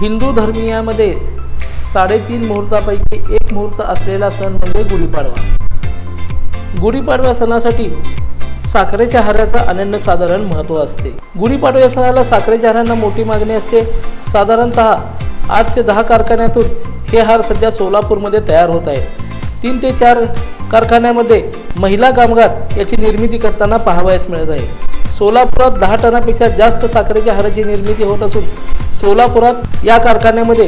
हिंदू धर्मीयामध्ये साडेतीन मुहूर्तापैकी एक मुहूर्त असलेला सण म्हणजे गुढीपाडवा. गुढीपाडवा सणासाठी साखरेच्या हाराचं अनन्यसाधारण महत्त्व असते. गुढीपाडव्या सणाला साखरेच्या हारांना मोठी मागणी असते. साधारणतः आठ ते दहा कारखान्यातून हे हार सध्या सोलापूरमध्ये तयार होत आहेत. तीन ते चार कारखान्यामध्ये महिला कामगार याची निर्मिती करताना पाहावयास मिळत आहे. सोलापुरात दहा टनापेक्षा जास्त साखरेच्या हाराची निर्मिती होत असून सोलापुरात या कारखान्यामध्ये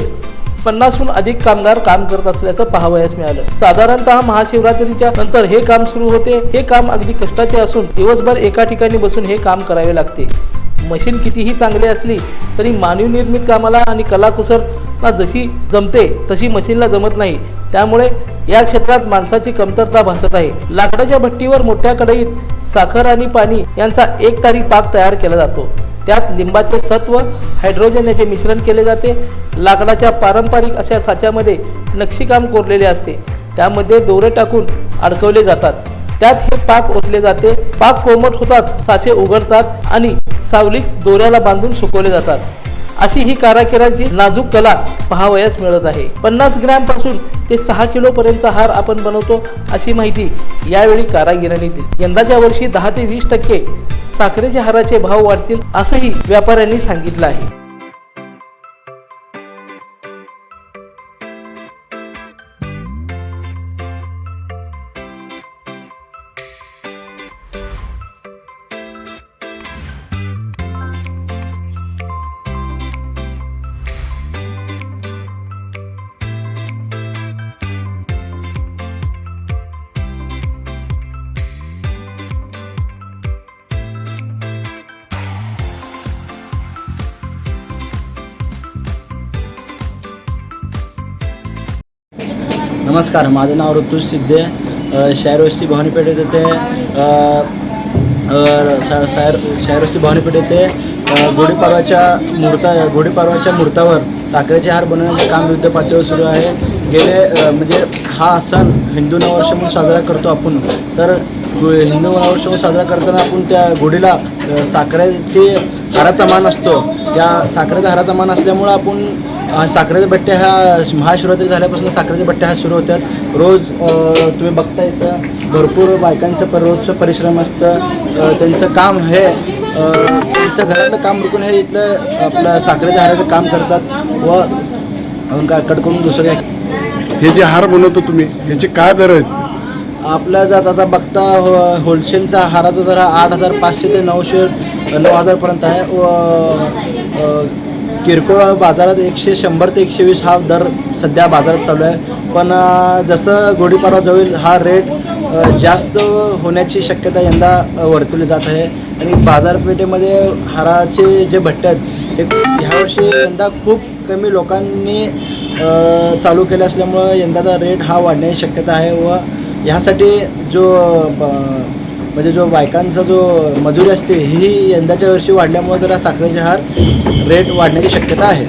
पन्नासहून अधिक कामगार काम करत असल्याचं पाहावयास मिळालं. साधारणतः महाशिवरात्रीच्या नंतर हे काम सुरू होते. हे काम अगदी कष्टाचे असून दिवसभर एका ठिकाणी बसून हे काम करावे लागते. मशीन कितीही चांगली असली तरी मानव निर्मित कामाला आणि कलाकुसरला जशी जमते तशी मशीनला जमत नाही. त्यामुळे या क्षेत्रात माणसाची कमतरता भासत आहे. लाकडाच्या भट्टीवर मोठ्या कढईत साखर आणि पाणी यांचा एक तारी पाक तयार केला जातो. त्यात लिंबाचे सत्व हायड्रोजन याचे मिश्रण केले जाते लाकडाच्या पारंपरिक अशा साच्यामध्ये नक्षीकाम कोरलेले असते. त्यामध्ये दोरे टाकून अडकवले जातात. त्यात हे पाक ओतले जाते. पाक कोमट होताच साचे उघडतात आणि सावलीत दोऱ्याला बांधून सुकवले जातात. अशी ही कारागिरांची नाजूक कला पहावयास मिळत आहे. पन्नास ग्रॅमपासून ते सहा किलो पर्यंतचा हार आपण बनवतो अशी माहिती यावेळी कारागिरांनी दिली. यंदाच्या वर्षी दहा ते वीस टक्के साखरेच्या हाराचे भाव वाढतील असंही व्यापाऱ्यांनी सांगितलं आहे. नमस्कार माझं नाव ऋतुज सिद्धे अ, शायरवस्ती भवानीपेठ येथे अ, शा- शायर शायरवस्ती भवानीपेठ येथे अ, गुढीपाडव्याच्या मूर्ता गुढीपाडव्याच्या मूर्तावर साखरेचे हार बनवण्याचे काम युद्ध पातळीवर सुरू आहे. गेले म्हणजे हा सण हिंदू नववर्ष म्हणून साजरा करतो आपण. तर हिंदू नववर्ष म्हणून साजरा करताना आपण त्या गुढीला साखरेचे हाराचा मान असतो. त्या साखरेचा हाराचा मान असल्यामुळं आपण अ, साखरेच्या बट्ट्या ह्या महाशिवरात्री झाल्यापासून साखरेच्या बट्ट्या ह्या सुरू होतात. रोज तुम्ही बघता इथं भरपूर बायकांचं पर रोजचं परिश्रम असतं. त्यांचं काम हे त्यांचं घरातलं काम रुकून हे इथलं आपलं साखरेच्या हाराचं काम करतात व करून दुसरं काय? हे जे हार बनवतो तुम्ही याचे काय दर आहेत? आपल्या जात आता बघता हो होलसेलचा हाराचा दर हा आठ हजार पाचशे ते नऊशे नऊ हजारपर्यंत आहे. व किरकोळ बाजारात एकशे शंभर ते एकशे वीस हा दर सध्या बाजारात चालू आहे. पण जसं गुढीपाडवा जवळ हा रेट जास्त होण्याची शक्यता यंदा वर्तवली जात आहे. आणि बाजारपेठेमध्ये हाराचे जे भट्टे आहेत हे ह्यावर्षी यंदा खूप कमी लोकांनी चालू केले असल्यामुळं यंदाचा रेट हा वाढण्याची शक्यता आहे व ह्यासाठी जो ब- म्हणजे जो बायकांचा जो मजुरी असते ही यंदाच्या वर्षी वाढल्यामुळे जरा साखरेचे हार रेट वाढण्याची शक्यता आहे.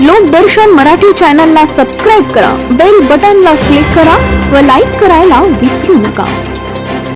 लोकदर्शन मराठी चॅनलला सबस्क्राईब करा बेल बटनला क्लिक करा व लाईक करायला विसरू नका.